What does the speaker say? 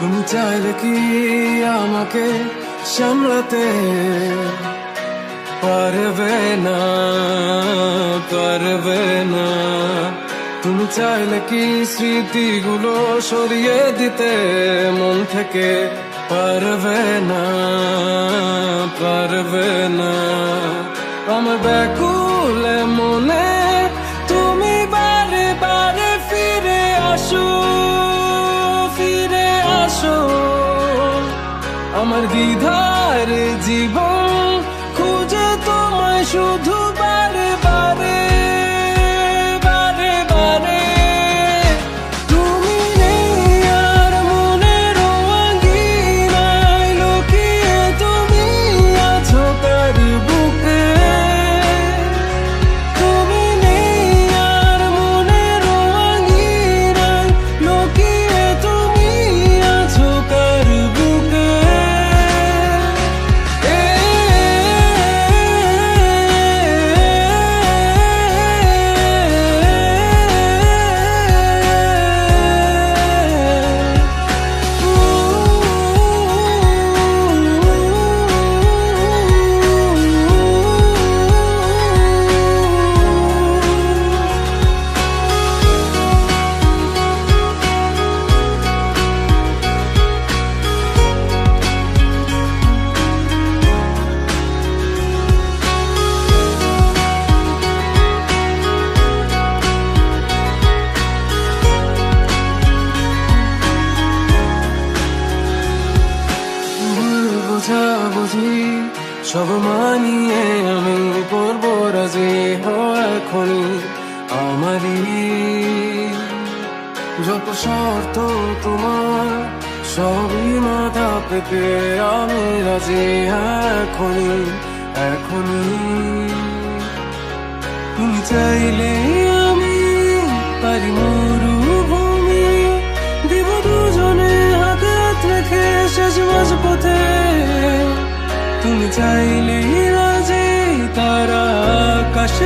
তুমি চাইলে কি আমাকে সামলাতে পারবে না পারবে না? তুমি চাইলে কি স্মৃতিগুলো সরিয়ে দিতে মন থেকে পারবে না পারবে না? আমার ব্যাকুল আমার দ্বিধার জীবন খুঁজে তোমায় শুধু বারে বারে। ভুল বোঝাবুঝি সব মানিয়ে আমি করব রাজি এখনই আমারই। যত শর্ত তোমার, সবই মাথা পেতে আমি রাজি এখনই এখনই। তুমি চাইলে আমি পারি চাইলে রাজি তারা আকাশ